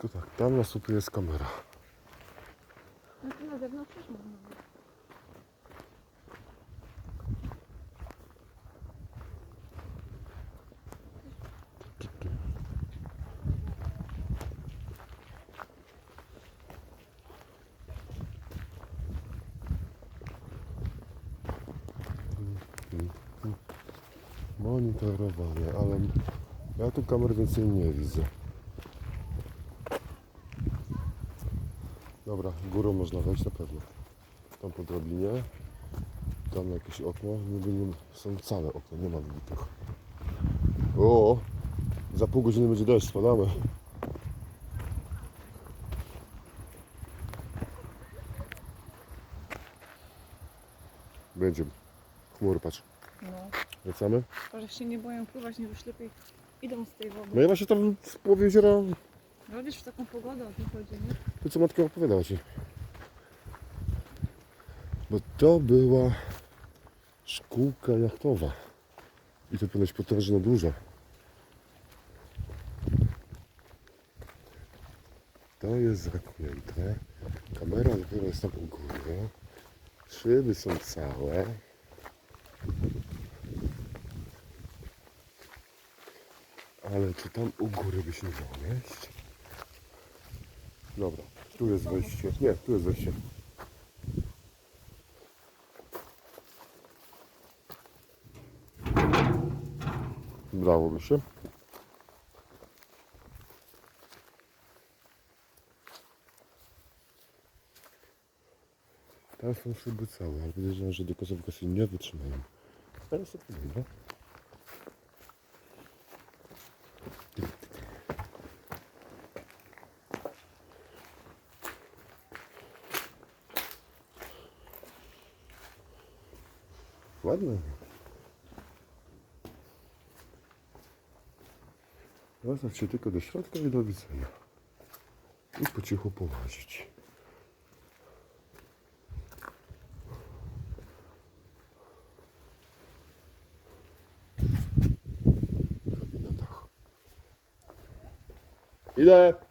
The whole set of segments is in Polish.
Tylko tak, tam na słupie jest kamera. No tu na zewnątrz też można. było. Monitorowanie, ale ja tu kamer więcej nie widzę. Dobra, górą można wejść na pewno. Tam po drabinie, tam jakieś okno, niby nie, są całe okna, nie ma wybitych. O, za pół godziny będzie deszcz, spadamy. Będziemy. Chmury, patrz. No. Wracamy? To, że się nie boją pływać, nie już lepiej idą z tej wody. No ja właśnie tam w połowie jeziora, No wiesz, w taką pogodę o tym chodzi, nie? to co matka opowiadała ci. Bo to była szkółka jachtowa. I to ponoć potężna duża. To jest zamknięte. Kamera dopiero jest tam u góry. Szyby są całe. Ale czy tam u góry by się dało wejść? Dobra, tu jest wejście. Nie, tu jest wejście. Mi się. Tam są szyby całe, ale że do końcówka się nie wytrzymają. Ale sobie dobra. Ładne. Zostać się tylko do środka i do widzenia. I po cichu połazić. Idę!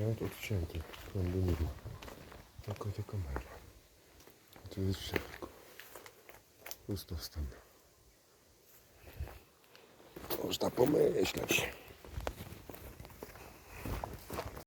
Prąd odcięty. Ma. Tylko ta kamera. To jest wszystko. Pusto stan. Można pomyśleć.